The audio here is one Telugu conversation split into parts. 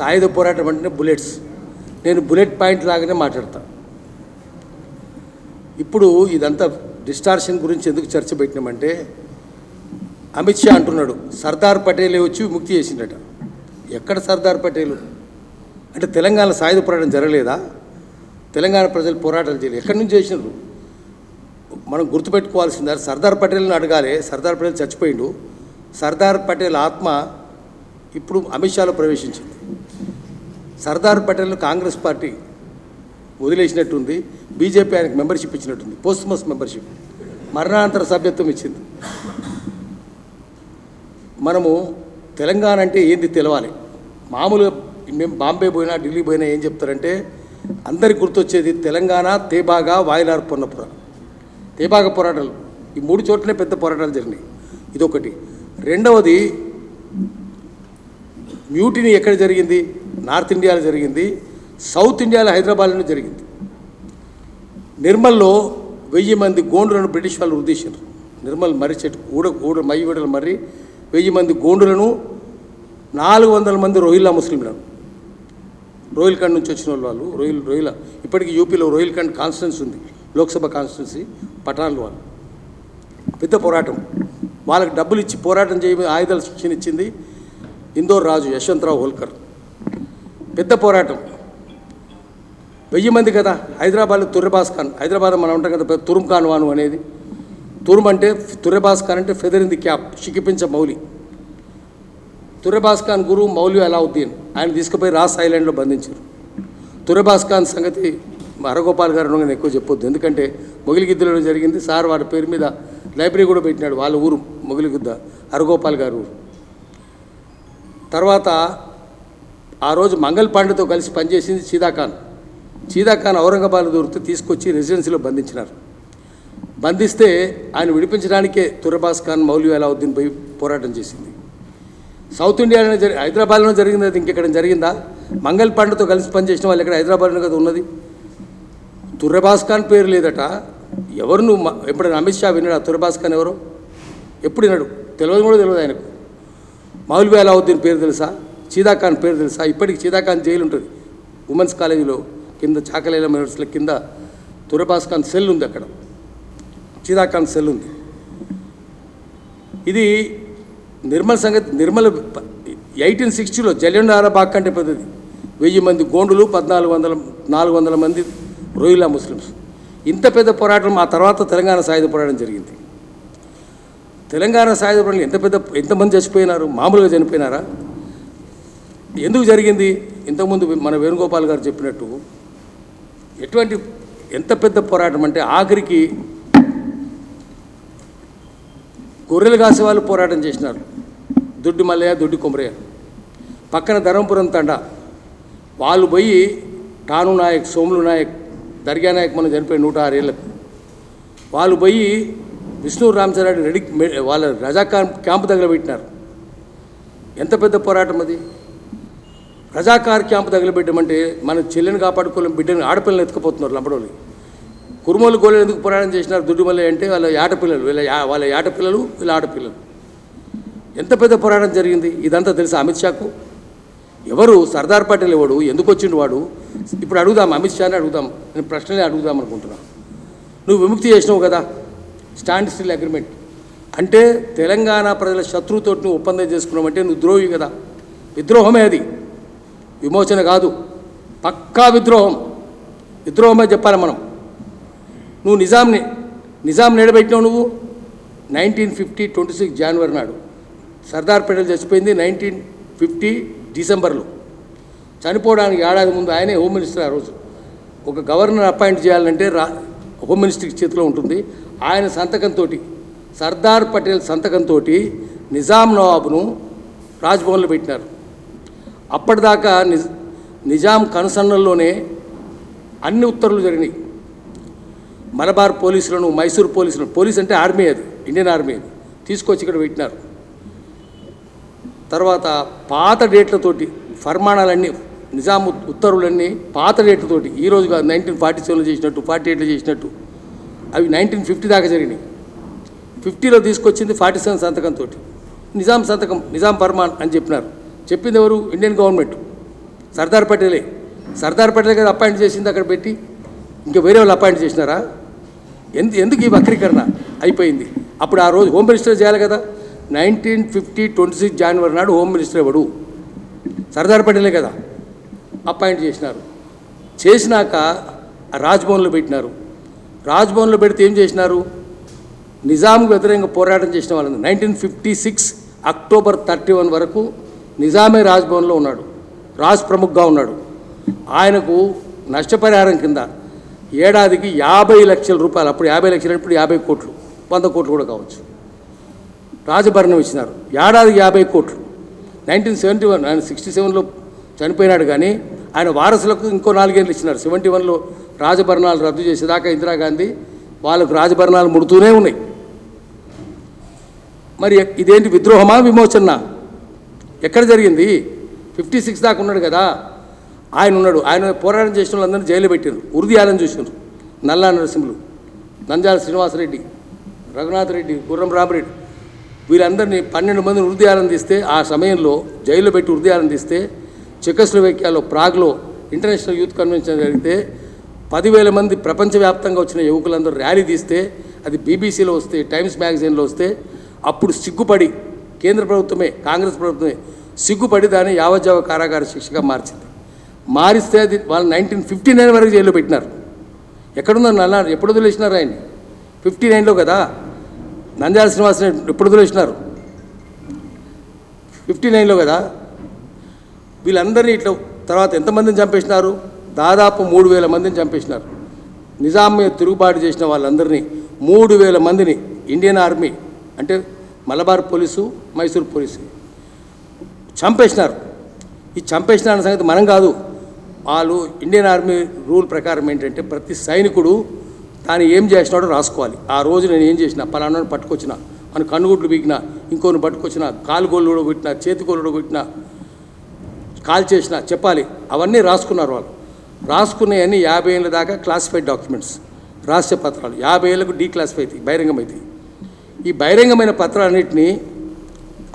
సాయుధ పోరాటం అంటేనే బుల్లెట్స్. నేను బుల్లెట్ పాయింట్ లాగానే మాట్లాడతా. ఇప్పుడు ఇదంతా డిస్టార్షన్ గురించి ఎందుకు చర్చ పెట్టినామంటే అమిత్ షా అంటున్నాడు సర్దార్ పటేలే వచ్చి ముక్తి చేసిండట. ఎక్కడ సర్దార్ పటేలు? అంటే తెలంగాణ సాయుధ పోరాటం జరగలేదా? తెలంగాణ ప్రజలు పోరాటాలు చేయలేదు ఎక్కడి నుంచి చేసినారు? మనం గుర్తుపెట్టుకోవాల్సింది సర్దార్ పటేల్ని అడగాలి సర్దార్ పటేల్ చచ్చిపోయిండు. సర్దార్ పటేల్ ఆత్మ ఇప్పుడు అమిత్ షాలో ప్రవేశించింది. సర్దార్ పటేల్ను కాంగ్రెస్ పార్టీ వదిలేసినట్టుంది బీజేపీ ఆయనకు మెంబర్షిప్ ఇచ్చినట్టుంది పోస్ట్ మోస్ట్ మెంబర్షిప్. మరణాంతర సభ్యత్వం ఇచ్చింది. మనము తెలంగాణ అంటే ఏంది తెలవాలి? మామూలుగా మేము బాంబే పోయినా ఢిల్లీ పోయినా ఏం చెప్తారంటే అందరికి గుర్తొచ్చేది తెలంగాణ తేబాగా వాయిలార్ పొన్నపుర తేబాగ పోరాటాలు. ఈ మూడు చోట్లనే పెద్ద పోరాటాలు జరిగినాయి. ఇదొకటి. రెండవది మ్యూటిని ఎక్కడ జరిగింది? నార్త్ ఇండియాలో జరిగింది సౌత్ ఇండియాలో హైదరాబాద్లో జరిగింది. నిర్మల్లో వెయ్యి మంది గోండులను బ్రిటిష్ వాళ్ళు ఉద్దేశారు నిర్మల్ మర్రి చెట్టు ఊడ ఊడ మయ్యి విడల మర్రి వెయ్యి మంది గోండులను నాలుగు వందల మంది రోహిల్లా ముస్లింలను. రోహిల్ఖండ్ నుంచి వచ్చిన వాళ్ళు రోహిల్ రోహిల ఇప్పటికీ యూపీలో రోహిల్ఖండ్ కాన్స్టిట్యున్సీ ఉంది లోక్సభ కాన్స్టిట్యున్సీ పఠాన్లు వాళ్ళు. పెద్ద పోరాటం. వాళ్ళకి డబ్బులు ఇచ్చి పోరాటం చేయ ఆయుధాల శిక్షణ ఇచ్చింది ఇందోర్ రాజు యశ్వంతరావు హోల్కర్. పెద్ద పోరాటం. వెయ్యి మంది కదా హైదరాబాద్లో తుర్రెబాస్ ఖాన్. హైదరాబాద్ మనం ఉంటాం కదా తురుం ఖాన్ వాను అనేది. తురుం అంటే తుర్రెబాస్ ఖాన్ అంటే ఫెదర్ ఇన్ ది క్యాప్ షికిపించ మౌలి. తుర్రెబాస్ ఖాన్ గురువు మౌలి అలావుద్దీన్. ఆయన తీసుకుపోయి రాస్ ఐలాండ్లో బంధించారు. తుర్రెబాస్ ఖాన్ సంగతి హరగోపాల్ గారు నేను ఎక్కువ చెప్పొద్దు. ఎందుకంటే మొగిలిగిద్దలో జరిగింది. సార్ వారి పేరు మీద లైబ్రరీ కూడా పెట్టినాడు వాళ్ళ ఊరు మొగిలిగుద్ద హరగోపాల్ గారు ఊరు. తర్వాత ఆ రోజు మంగళ్ పాండేతో కలిసి పనిచేసింది సీదాఖాన్ సీదాఖాన్ ఔరంగాబాద్ దొరికితే తీసుకొచ్చి రెసిడెన్సీలో బంధించినారు. బంధిస్తే ఆయన విడిపించడానికే తురబాస్ ఖాన్ మౌలి అలావుద్దీన్ పోయి పోరాటం చేసింది. సౌత్ ఇండియాలోనే జరి హైదరాబాద్లో జరిగింది అది ఇంకెక్కడ జరిగిందా? మంగళ్ పాండేతో కలిసి పనిచేసిన వాళ్ళు ఇక్కడ హైదరాబాద్లో కదా ఉన్నది. తుర్రబాస్ ఖాన్ పేరు లేదట. ఎవరు నువ్వు మ- ఎప్పుడైనా అమిత్ షా విన్నాడు? ఆ తుర్రబాస్ ఖాన్ ఎవరు? ఎప్పుడు విన్నాడు? తెలియదు కూడా తెలియదు ఆయనకు. మౌల్వి అలావుద్దీన్ పేరు తెలుసా? చీదాకాన్ పేరు తెలుసా? ఇప్పటికి చీదాకాన్ జైలు ఉంటుంది. ఉమెన్స్ కాలేజీలో కింద చాకలేల మెడర్స్ల కింద తురబాస్ ఖాన్ సెల్ ఉంది అక్కడ. చీదాకాన్ సెల్ ఉంది. ఇది నిర్మల్ సంగతి నిర్మల్ ఎయిటీన్ సిక్స్టీలో జలియన్వాలా బాగ్ కంటే పెద్దది. వెయ్యి మంది గోండులు పద్నాలుగు వందల నాలుగు వందల మంది రోహిలా ముస్లిమ్స్. ఇంత పెద్ద పోరాటం ఆ తర్వాత తెలంగాణ సాయుధ పోరాటం జరిగింది. తెలంగాణ సాయుధ పోరాటం ఎంత పెద్ద ఎంతమంది చచ్చిపోయినారు? మామూలుగా చనిపోయినారా? ఎందుకు జరిగింది? ఇంతకుముందు మన వేణుగోపాల్ గారు చెప్పినట్టు ఎటువంటి ఎంత పెద్ద పోరాటం అంటే ఆఖరికి గొర్రెలు కాసే వాళ్ళు పోరాటం చేసినారు. దుడ్డి మల్లయ్య దుడ్డి కొమరయ్య. పక్కన ధర్మపురం తండ. వాళ్ళు పోయి టాను నాయక్ సోములు నాయక్ దర్గా నాయక్ మనం చనిపోయి నూట ఆరేళ్ళకు వాళ్ళు పోయి విష్ణు రామచంద్రారెడ్డి రెడీ వాళ్ళ రజాకార్ క్యాంపు దగ్గర పెట్టినారు. ఎంత పెద్ద పోరాటం అది? ప్రజాకార్ క్యాంపు తగిలిపెట్టమంటే మన చెల్లెని కాపాడుకోలేం బిడ్డని ఆడపిల్లని ఎత్తుకుపోతున్నారు లంబడోళ్ళు కురుమలు గోళలు ఎందుకు పోరాటం చేసినారు దుడ్డుమల్లి అంటే వాళ్ళ ఆటపిల్లలు వీళ్ళ వాళ్ళ ఆటపిల్లలు వీళ్ళ ఆడపిల్లలు. ఎంత పెద్ద పోరాటం జరిగింది? ఇదంతా తెలుసా అమిత్ షాకు? ఎవరు సర్దార్ పటేల్ ఎవడు? ఎందుకు వచ్చిండు వాడు? ఇప్పుడు అడుగుదాం అమిత్ షాని అడుగుదాం నేను ప్రశ్నలే అడుగుదాం అనుకుంటున్నా. నువ్వు విముక్తి చేసినావు కదా? Stand still agreement. అంటే తెలంగాణ ప్రజల శత్రువుతో నువ్వు ఒప్పందం చేసుకున్నావంటే నువ్వు ద్రోహి కదా? విద్రోహమే అది. విమోచన కాదు. పక్కా విద్రోహం. విద్రోహమే చెప్పాలి మనం. నువ్వు నిజాంని నిజాం నిలబెట్టినావు నువ్వు నైన్టీన్ ఫిఫ్టీ ట్వంటీ సిక్స్ జనవరి నాడు. సర్దార్ పటేల్ చచ్చిపోయింది నైన్టీన్ ఫిఫ్టీ డిసెంబర్లో. చనిపోవడానికి ఏడాది ముందు ఆయనే హోమ్ మినిస్టర్ ఆ రోజు. ఒక గవర్నర్ అపాయింట్ చేయాలంటే రా హోమ్ మినిస్టర్కి చేతిలో ఉంటుంది. ఆయన సంతకంతో సర్దార్ పటేల్ సంతకంతో నిజాం నవాబును రాజ్భవన్లో పెట్టినారు. అప్పటిదాకా నిజ్ నిజాం కనుసన్నల్లోనే అన్ని ఉత్తర్వులు జరిగినాయి. మలబార్ పోలీసులను మైసూర్ పోలీసులను పోలీస్ అంటే ఆర్మీ అది ఇండియన్ ఆర్మీ అది తీసుకొచ్చి ఇక్కడ పెట్టినారు. తర్వాత పాత డేట్లతోటి ఫర్మానాలన్నీ నిజాం ఉత్తర్వులన్నీ పాత డేట్లతోటి ఈ రోజు కాదు నైన్టీన్ ఫార్టీ సెవెన్లో చేసినట్టు ఫార్టీ ఎయిట్లో చేసినట్టు అవి నైన్టీన్ ఫిఫ్టీ దాకా జరిగినాయి. ఫిఫ్టీలో తీసుకొచ్చింది ఫార్టీ సెవెన్ సంతకంతో నిజాం సంతకం నిజాం ఫర్మాన్ అని చెప్పినారు. చెప్పింది ఎవరు? ఇండియన్ గవర్నమెంట్ సర్దార్ పటేలే. సర్దార్ పటేల్ కదా అపాయింట్ చేసింది అక్కడ పెట్టి. ఇంకా వేరే వాళ్ళు అపాయింట్ చేసినారా? ఎందు ఎందుకు ఈ వక్రీకరణ అయిపోయింది? అప్పుడు ఆ రోజు హోమ్ మినిస్టర్ చేయాలి కదా. నైన్టీన్ ఫిఫ్టీ ట్వంటీ సిక్స్ జనవరి నాడు హోమ్ మినిస్టర్ ఎవడు? సర్దార్ పటేలే కదా. అపాయింట్ చేసినారు. చేసినాక రాజ్భవన్లో పెట్టినారు. రాజ్భవన్లో పెడితే ఏం చేసినారు? నిజాంకు వ్యతిరేకంగా పోరాటం చేసిన వాళ్ళని. Nineteen fifty six October thirty one వరకు నిజామే రాజ్భవన్లో ఉన్నాడు. రాజ్ ప్రముఖ్గా ఉన్నాడు. ఆయనకు నష్టపరిహారం కింద ఏడాదికి యాభై లక్షల రూపాయలు అప్పుడు యాభై లక్షలు ఇప్పుడు యాభై కోట్లు వంద కోట్లు కూడా కావచ్చు. రాజభరణం ఇచ్చినారు. ఏడాదికి యాభై కోట్లు. నైన్టీన్ సెవెంటీ వన్ ఆయన సిక్స్టీ సెవెన్లో చనిపోయినాడు కానీ ఆయన వారసులకు ఇంకో నాలుగేళ్ళు ఇచ్చినారు. సెవెంటీ వన్లో రాజభరణాలు రద్దు చేసేదాకా ఇందిరాగాంధీ వాళ్ళకు రాజభరణాలు ముడుతూనే ఉన్నాయి. మరి ఇదేంటి విద్రోహమా విమోచన ఎక్కడ జరిగింది? ఫిఫ్టీ సిక్స్ దాకా ఉన్నాడు కదా. ఆయన ఉన్నాడు. ఆయన పోరాటం చేసిన వాళ్ళందరినీ జైలు పెట్టారు ఉరిదియాలని చూసినారు నల్లా నరసింహులు నంజాల శ్రీనివాసరెడ్డి రఘునాథ్ రెడ్డి గుర్రం రామరెడ్డి. వీరందరినీ పన్నెండు మందిని హృదయాలను తీస్తే ఆ సమయంలో జైల్లో పెట్టి హృదయాలను తీస్తే చెకస్లోవేకియాలో ప్రాగ్లో ఇంటర్నేషనల్ యూత్ కన్వెన్షన్ జరిగితే పదివేల మంది ప్రపంచవ్యాప్తంగా వచ్చిన యువకులందరూ ర్యాలీ తీస్తే అది బీబీసీలో వస్తే టైమ్స్ మ్యాగజైన్లో వస్తే అప్పుడు సిగ్గుపడి కేంద్ర ప్రభుత్వమే కాంగ్రెస్ ప్రభుత్వమే సిగ్గుపడి దాన్ని యావజ్జావ కారాగార శిక్షగా మార్చింది. మారిస్తే అది వాళ్ళు నైన్టీన్ ఫిఫ్టీ నైన్ వరకు జైల్లో పెట్టినారు. ఎక్కడున్నారు నల్లారు ఎప్పుడు వదిలేసినారు ఆయన్ని? ఫిఫ్టీ నైన్లో కదా? నంద్యాల శ్రీనివాసరెడ్డి ఎప్పుడు వదిలేసినారు? ఫిఫ్టీ నైన్లో కదా? వీళ్ళందరినీ ఇట్లా తర్వాత ఎంతమందిని చంపేసినారు? దాదాపు మూడు వేల మందిని చంపేసినారు. నిజాం మీద తిరుగుబాటు చేసిన వాళ్ళందరినీ మూడు వేల మందిని ఇండియన్ ఆర్మీ అంటే మలబార్ పోలీసు మైసూర్ పోలీసు. చంపేసినారు. ఈ చంపేసిన సంగతి మనం కాదు. వాళ్ళు ఇండియన్ ఆర్మీ రూల్ ప్రకారం ఏంటంటే ప్రతి సైనికుడు తాను ఏం చేసినాడో రాసుకోవాలి. ఆ రోజు నేను ఏం చేసిన పలానాను పట్టుకొచ్చిన మన కన్నుగుడ్లు బీకిన ఇంకోని పట్టుకొచ్చిన కాలు గోళ్ళు కొట్టిన చేతి గోళ్ళు కొట్టిన కాల్ చేసిన చెప్పాలి. అవన్నీ రాసుకున్నారు వాళ్ళు. రాసుకునేవన్నీ యాభై ఏళ్ళ దాకా క్లాసిఫైడ్ డాక్యుమెంట్స్. రహస్య పత్రాలు యాభై ఏళ్ళకు డీక్లాసిఫై అవుతాయి బహిరంగం అవుతాయి ఈ బహిరంగమైన పత్రాలన్నింటినీ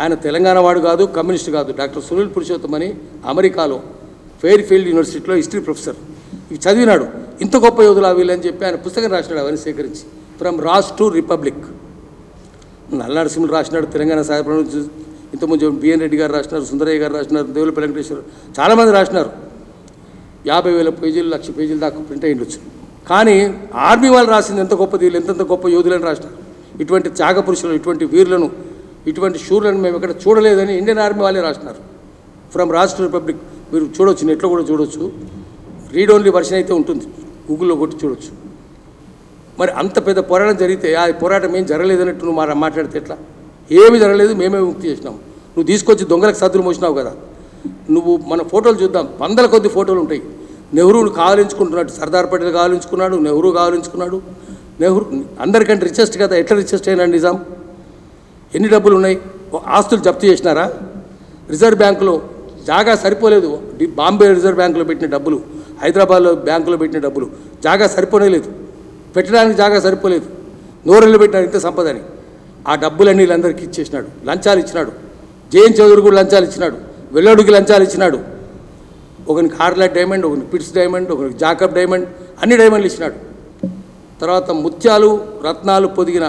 ఆయన తెలంగాణ వాడు కాదు కమ్యూనిస్ట్ కాదు డాక్టర్ సునీల్ పురుషోత్తం అని అమెరికాలో ఫెయిర్ ఫీల్డ్ యూనివర్సిటీలో హిస్టరీ ప్రొఫెసర్. ఇవి చదివినాడు. ఇంత గొప్ప యోధులు అవి అని చెప్పి ఆయన పుస్తకం రాసినాడు అవన్నీ సేకరించి. ఫ్రమ్ రాస్ టు రిపబ్లిక్. నల్లనరసింహులు రాసినాడు తెలంగాణ సాయప్రభు ఇంతకుముందు బిఎన్ రెడ్డి గారు రాసినారు సుందరయ్య గారు రాసినారు దేవులపల్లి వెంకటేశ్వర చాలామంది రాసినారు. యాభై వేల పేజీలు లక్ష పేజీలు దాకా ప్రింట్ అయ్యిండొచ్చు. కానీ ఆర్మీ వాళ్ళు రాసింది ఎంత గొప్పది వీళ్ళు ఎంతెంత గొప్ప యోధులని రాసినారు. ఇటువంటి త్యాగ పురుషులు ఇటువంటి వీరులను ఇటువంటి శూరులను మేము ఎక్కడ చూడలేదని ఇండియన్ ఆర్మీ వాళ్ళే రాస్తున్నారు ఫ్రమ్ రాష్ట్ర రిపబ్లిక్ మీరు చూడొచ్చు నెట్లో కూడా చూడొచ్చు. రీడ్ ఓన్లీ వర్షన్ అయితే ఉంటుంది. గూగుల్లో కొట్టి చూడొచ్చు. మరి అంత పెద్ద పోరాటం జరిగితే ఆ పోరాటం ఏం జరగలేదన్నట్టు నువ్వు మా మాట్లాడితే ఎట్లా? ఏమీ జరగలేదు మేమే ముక్తి చేసినాం. నువ్వు తీసుకొచ్చి దొంగలకు సద్దులు మోసినావు కదా. నువ్వు మన ఫోటోలు చూద్దాం. వందల కొద్ది ఫోటోలు ఉంటాయి. నెహ్రూను కావలించుకుంటున్నాడు సర్దార్ పటేల్ కావలించుకున్నాడు నెహ్రూ కావలించుకున్నాడు నెహ్రూ అందరికంటే రిచెస్ట్ కదా ఎట్లా రిచెస్ట్ అయినా నిజాం? ఎన్ని డబ్బులు ఉన్నాయి? ఓ ఆస్తులు జప్తు చేసినారా? రిజర్వ్ బ్యాంకులో జాగా సరిపోలేదు. బాంబే రిజర్వ్ బ్యాంకులో పెట్టిన డబ్బులు హైదరాబాద్లో బ్యాంకులో పెట్టిన డబ్బులు జాగా సరిపోనే లేదు పెట్టడానికి జాగా సరిపోలేదు. నోరెళ్ళు పెట్టినారు ఇంత సంపదని ఆ డబ్బులన్నీ వీళ్ళందరికీ ఇచ్చేసినాడు. లంచాలు ఇచ్చినాడు. జేఎన్ చౌదరి కూడా లంచాలు ఇచ్చినాడు. వెల్లడుకి లంచాలు ఇచ్చినాడు. ఒకరికి కార్లా డైమండ్ ఒకరికి పిట్స్ డైమండ్ ఒకరికి జాకబ్ డైమండ్ అన్ని డైమండ్లు ఇచ్చినాడు. తర్వాత ముత్యాలు రత్నాలు పొదిగిన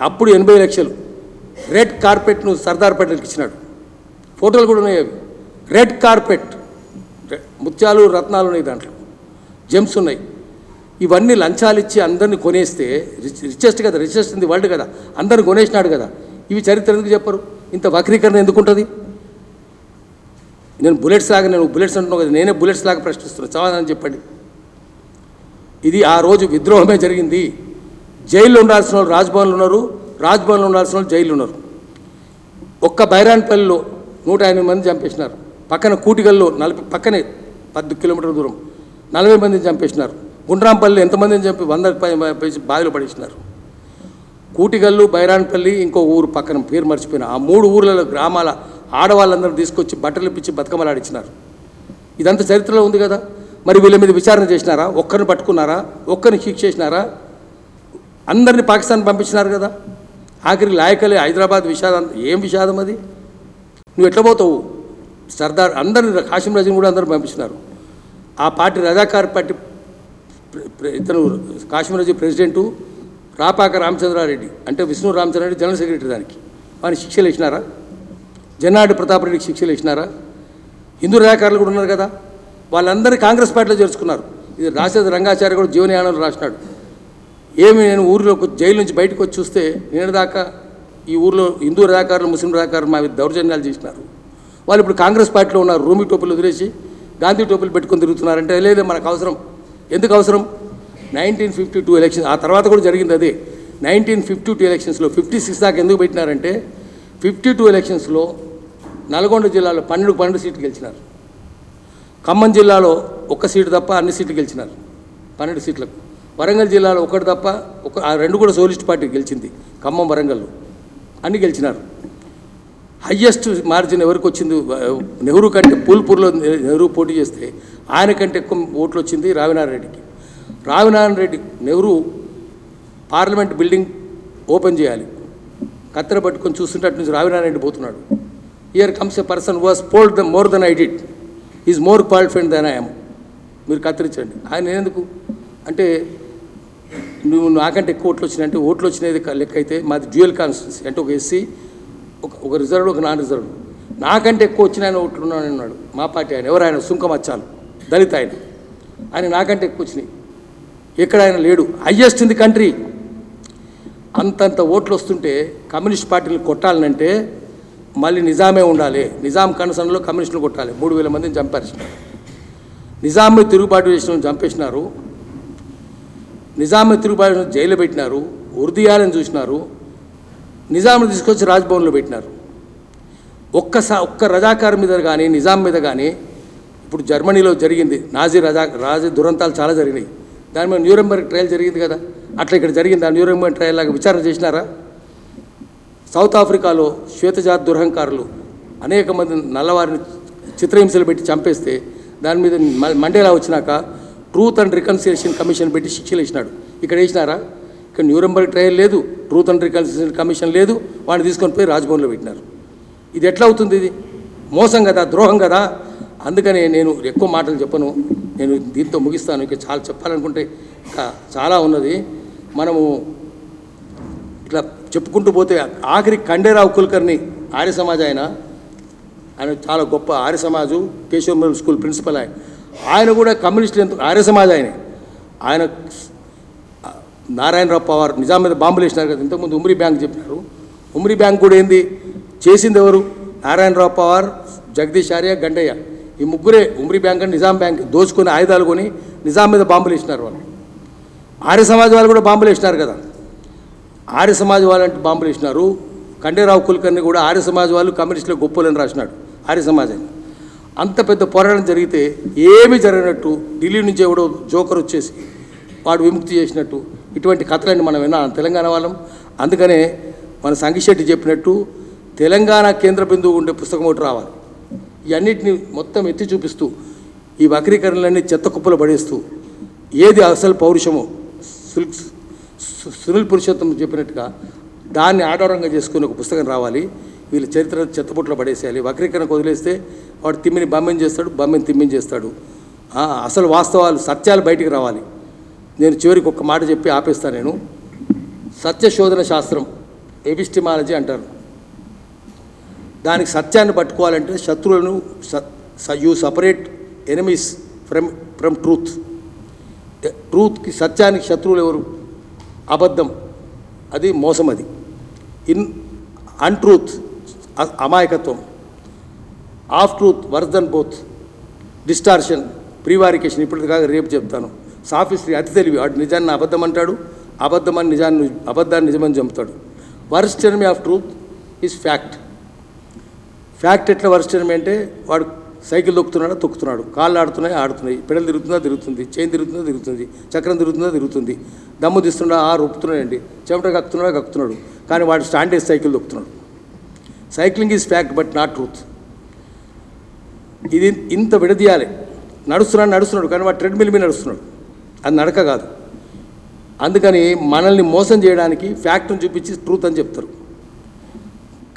అప్పుడు ఎనభై లక్షలు. రెడ్ కార్పెట్ను సర్దార్ పటేల్కి ఇచ్చినాడు. ఫోటోలు కూడా ఉన్నాయి అవి. Red carpet. ముత్యాలు రత్నాలు ఉన్నాయి దాంట్లో. జెమ్స్ ఉన్నాయి. ఇవన్నీ లంచాలు ఇచ్చి అందరిని కొనేస్తే రిచ్ రిచెస్ట్ కదా రిచెస్ట్ ఉంది వరల్డ్ కదా అందరిని కొనేసినాడు కదా. ఇవి చరిత్ర ఎందుకు చెప్పరు? ఇంత వక్రీకరణ ఎందుకు ఉంటుంది? నేను బుల్లెట్స్ లాగా నేను బుల్లెట్స్ అంటున్నావు కదా నేనే బుల్లెట్స్ లాగా ప్రశ్నిస్తున్నాను సమాధానం చెప్పండి. ఇది ఆ రోజు విద్రోహమే జరిగింది. జైల్లో ఉండాల్సిన వాళ్ళు రాజ్భవన్లో ఉన్నారు రాజ్భవన్లో ఉండాల్సిన వాళ్ళు జైలు ఉన్నారు. ఒక్క బైరాన్పల్లిలో నూట ఎనిమిది మంది చంపేసినారు. పక్కన కూటిగల్లో నలభై పక్కనే పది కిలోమీటర్ల దూరం నలభై మందిని చంపేసినారు. గుండ్రాంపల్లి ఎంతమందిని చంపి వందకి బావిలో పడేసినారు. కూటిగల్లు బైరాన్పల్లి ఇంకో ఊరు పక్కన పేరు మర్చిపోయిన ఆ మూడు ఊర్లలో గ్రామాల ఆడవాళ్ళందరూ తీసుకొచ్చి బట్టలు ఇప్పించి బతుకమ్మలాడిచ్చినారు ఇదంతా చరిత్రలో ఉంది కదా. మరి వీళ్ళ మీద విచారణ చేసినారా? ఒక్కరిని పట్టుకున్నారా? ఒక్కరిని శిక్ష చేసినారా? అందరిని పాకిస్తాన్ పంపించినారు కదా. ఆఖరికి లాయకలే హైదరాబాద్ విషాదం. ఏం విషాదం అది? నువ్వు ఎట్లా పోతావు? సర్దార్ అందరిని కాశీం రాజుని కూడా అందరూ పంపించినారు. ఆ పార్టీ రజాకార్ పార్టీ ఇతను ప్ర- రజీ ప్రెసిడెంటు రాపాక రామచంద్రారెడ్డి. అంటే విష్ణు రామచంద్రారెడ్డి జనరల్ సెక్రటరీ దానికి. వాడిని శిక్షలు ఇచ్చినారా జన్నాడి ప్రతాప్ రెడ్డికి శిక్షలు ఇచ్చినారా హిందూ రజాకారులు కూడా ఉన్నారు కదా. వాళ్ళందరినీ కాంగ్రెస్ పార్టీలో చేర్చుకున్నారు. ఇది రాసేది రంగాచార్య కూడా జీవనయానంలో రాసినాడు. ఏమి నేను ఊరిలో జైలు నుంచి బయటకు వచ్చి చూస్తే నేను దాకా ఈ ఊర్లో హిందూ రాకారులు ముస్లిం రాకారులు మా దౌర్జన్యాలు చేసినారు. వాళ్ళు ఇప్పుడు కాంగ్రెస్ పార్టీలో ఉన్నారు రూమి టోపులు వదిలేసి గాంధీ టోపులు పెట్టుకొని తిరుగుతున్నారంటే లేదే మనకు అవసరం. ఎందుకు అవసరం? నైన్టీన్ ఫిఫ్టీ టూ ఎలక్షన్ ఆ తర్వాత కూడా జరిగింది అదే. నైన్టీన్ ఫిఫ్టీ టూ ఎలక్షన్స్లో ఫిఫ్టీ సిక్స్ దాకా ఎందుకు పెట్టినారంటే ఫిఫ్టీ టూ ఎలక్షన్స్లో నల్గొండ జిల్లాలో పన్నెండు పన్నెండు సీట్లు గెలిచినారు. ఖమ్మం జిల్లాలో ఒక్క సీటు తప్ప అన్ని సీట్లు గెలిచినారు. పన్నెండు సీట్లకు. వరంగల్ జిల్లాలో ఒకటి తప్ప ఒక ఆ రెండు కూడా సోలిస్ట్ పార్టీ గెలిచింది ఖమ్మం వరంగల్ అన్ని గెలిచినారు. హయ్యెస్ట్ మార్జిన్ ఎవరికి వచ్చింది? నెహ్రూ కంటే పూల్పూర్లో నెహ్రూ పోటీ చేస్తే ఆయన కంటే ఎక్కువ ఓట్లు వచ్చింది రావినారాయణ రెడ్డికి. Ravinarayana Reddy Nehru parliament building open చేయాలి. కత్తెర పట్టుకొని చూస్తుంటే అటు నుంచి రావినారాయణ రెడ్డి పోతున్నాడు. Year comes a person was polled the more than I did is more qualified than I'm మీరు కత్తిరించండి. ఆయన ఎందుకు అంటే నువ్వు నాకంటే ఎక్కువ ఓట్లు వచ్చినాయి అంటే ఓట్లు వచ్చినది లెక్క అయితే మాది డ్యూయల్ కాన్స్టిట్యూన్సీ. అంటే ఒక ఎస్సీ ఒక ఒక రిజర్వ్డ్ ఒక నాన్ రిజర్వ్డ్. నాకంటే ఎక్కువ వచ్చిన ఆయన ఓట్లు ఉన్నాడు అన్నాడు. మా పార్టీ ఆయన. ఎవరు ఆయన? సుంకమచ్చాలు దళిత ఆయన. ఆయన నాకంటే ఎక్కువ వచ్చినాయి. ఎక్కడ ఆయన లేడు? Highest in the country. అంతంత ఓట్లు వస్తుంటే కమ్యూనిస్ట్ పార్టీని కొట్టాలనంటే మళ్ళీ నిజామే ఉండాలి. నిజాం కనసంలో కమ్యూనిస్టులు కొట్టాలి. మూడు వేల మందిని చంపారు నిజాం మీద తిరుగుబాటు చేసిన చంపేసినారు. నిజాం మీద తిరుగుబాటు చేసిన జైలు పెట్టినారు. ఉర్దీయాలని చూసినారు. నిజాంను తీసుకొచ్చి రాజ్భవన్లో పెట్టినారు. ఒక్కసా ఒక్క రజాకారు మీద కానీ నిజాం మీద కానీ ఇప్పుడు జర్మనీలో జరిగింది. నాజీ రజా రాజీ దురంతాలు చాలా జరిగినాయి. దాని మీద న్యూరంబర్గ్ ట్రయల్ జరిగింది కదా. అట్లా ఇక్కడ జరిగింది? ఆ న్యూరంబర్గ్ ట్రయల్ లాగా విచారణ చేసినారా? సౌత్ ఆఫ్రికాలో శ్వేతజాతి దురహంకారులు అనేక మంది నల్లవారిని చిత్రహింసలు పెట్టి చంపేస్తే దాని మీద మండేలా వచ్చినాక ట్రూత్ అండ్ రికన్సిలేషన్ కమిషన్ పెట్టి శిక్షలు ఇచ్చినాడు ఇక్కడ వేసినారా? ఇక్కడ న్యూరంబర్గ్ ట్రయల్ లేదు ట్రూత్ అండ్ రికన్సిలేషన్ కమిషన్ లేదు వాడిని తీసుకొని పోయి రాజ్భవన్లో పెట్టినారు. ఇది ఎట్లా అవుతుంది ఇది? మోసం కదా ద్రోహం కదా? అందుకనే నేను ఎక్కువ మాటలు చెప్పను. నేను దీంతో ముగిస్తాను. ఇంకా చాలా చెప్పాలనుకుంటే ఇంకా చాలా ఉన్నది. మనము ఇట్లా చెప్పుకుంటూ పోతే ఆఖరి కండేరావు కుల్కర్ని ఆర్య సమాజ్ ఆయన. ఆయన చాలా గొప్ప ఆర్య సమాజు కేశవ స్కూల్ ప్రిన్సిపల్ ఆయన. ఆయన కూడా కమ్యూనిస్టులు ఎంత ఆర్య సమాజ్ ఆయన. ఆయన నారాయణరావు పవార్ నిజాం మీద బాంబులు వేసినారు కదా ఇంతకుముందు ఉమ్రి బ్యాంక్ చెప్పినారు. ఉమ్రి బ్యాంక్ కూడా ఏంది? చేసింది ఎవరు? నారాయణరావు పవార్ జగదీష్ ఆర్య గండయ్య ఈ ముగ్గురే ఉమ్రి బ్యాంక్ అని నిజాం బ్యాంక్ దోచుకొని ఆయుధాలు కొని నిజాం మీద బాంబులు వేసినారు వాళ్ళు. ఆర్య సమాజ్ వాళ్ళు కూడా బాంబులు వేసినారు కదా. ఆర్య సమాజ్ వాళ్ళంటే బాంబులు వేసినారు. కండేరావు కుల్కర్ని కూడా ఆర్య సమాజ్ వాళ్ళు కమ్యూనిస్టులు గొప్పలని రాసినాడు ఆర్య సమాజాన్ని. అంత పెద్ద పోరాటం జరిగితే ఏమీ జరిగినట్టు ఢిల్లీ నుంచి ఎవడో జోకర్ వచ్చేసి వాడు విముక్తి చేసినట్టు ఇటువంటి కథలన్నీ మనం విన్నాం తెలంగాణ వాళ్ళం. అందుకనే మన సంగిశెట్టి చెప్పినట్టు తెలంగాణ కేంద్ర బిందువు ఉండే పుస్తకం ఒకటి రావాలి. ఇవన్నిటిని మొత్తం ఎత్తి చూపిస్తూ ఈ వక్రీకరణలన్నీ చెత్త కుప్పలు పడేస్తూ ఏది అసలు పౌరుషమో సిల్క్స్ సునీల్ పురుషోత్తం చెప్పినట్టుగా దాన్ని ఆడారంగా చేసుకుని ఒక పుస్తకం రావాలి. వీళ్ళ చరిత్ర చెత్తపుట్లో పడేసేయాలి. వక్రీకరణ వదిలేస్తే వాడు తిమ్మిని బమ్మిని చేస్తాడు బమ్మిని తిమ్మిని చేస్తాడు. అసలు వాస్తవాలు సత్యాలు బయటికి రావాలి. నేను చివరికి ఒక మాట చెప్పి ఆపేస్తాను నేను. సత్యశోధన శాస్త్రం ఎపిస్టిమాలజీ అంటారు. దానికి సత్యాన్ని పట్టుకోవాలంటే శత్రువులను you separate enemies from from truth. ట్రూత్కి సత్యానికి శత్రువులు ఎవరు? అబద్ధం. అది మోసం అది ఇన్ అన్ట్రూత్ అమాయకత్వం. Of truth worse than both. Distortion prevarication ఇప్పుడు రేపు చెప్తాను. సాఫిస్ట్రీ అతి తెలివి. వాడు నిజాన్ని అబద్ధం అంటాడు అబద్ధం అని నిజాన్ని అబద్ధాన్ని నిజమని చంపుతాడు worst enemy of truth is fact. Fact ఎట్లా వర్స్ట్ ఎనిమీ అంటే వాడు సైకిల్ తొక్కుతున్నాడా తొక్కుతున్నాడు. కాళ్ళు ఆడుతున్నాయి? ఆడుతున్నాయి. పెడలు తిరుగుతుందా? తిరుగుతుంది. చైన్ తిరుగుతుందా? తిరుగుతుంది. చక్రం తిరుగుతుందా? తిరుగుతుంది. దమ్ము తీస్తున్నా ఆ రొప్పుతున్నాడండి. చెమట కక్కుతున్నాడా? కక్కుతున్నాడు. కానీ వాడు స్టాండేజ్ cycle తొక్కుతున్నాడు cycling is fact but not truth. ఇది ఇంత విడదీయాలి. నడుస్తున్నాడు నడుస్తున్నాడు. కానీ వాడు ట్రెడ్మిల్ మీద నడుస్తున్నాడు. అది నడక కాదు. అందుకని మనల్ని మోసం చేయడానికి ఫ్యాక్ట్ని చూపించి ట్రూత్ అని చెప్తారు.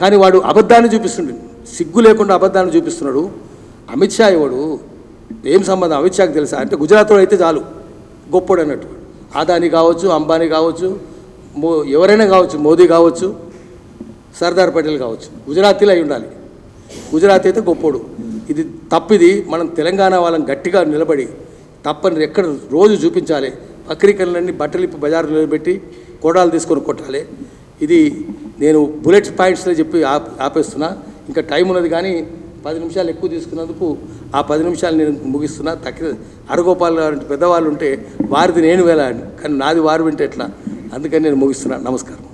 కానీ వాడు అబద్ధాన్ని చూపిస్తుండే. సిగ్గు లేకుండా అబద్ధాన్ని చూపిస్తున్నాడు. అమిత్ షా ఎవడు? ఏం సంబంధం? అమిత్ షాకి తెలుసా? అంటే గుజరాత్లో అయితే చాలు. గొప్పోడు అన్నట్టు. అదాని కావచ్చు అంబానీ కావచ్చు మో ఎవరైనా కావచ్చు మోదీ కావచ్చు సర్దార్ పటేల్ కావచ్చు. గుజరాతీలో అయి ఉండాలి. గుజరాతీ అయితే గొప్పోడు. ఇది తప్పిది మనం తెలంగాణ వాళ్ళని గట్టిగా నిలబడి తప్పని ఎక్కడ రోజు చూపించాలి. పత్రికలన్నీ బట్టలిప్పి బజారు నిలబెట్టి కోడాలు తీసుకొని కొట్టాలి. ఇది నేను బుల్లెట్ పాయింట్స్లో చెప్పి ఆపేస్తున్నా. ఇంకా టైం ఉన్నది కానీ పది నిమిషాలు ఎక్కువ తీసుకున్నందుకు ఆ పది నిమిషాలు నేను ముగిస్తున్నా. తక్కిన అరగోపాల్ గారు పెద్దవాళ్ళు ఉంటే వారిది నేను వెళ్ళాను కానీ నాది వారు వింటే ఎట్లా? అందుకని నేను ముగిస్తున్నా. నమస్కారం.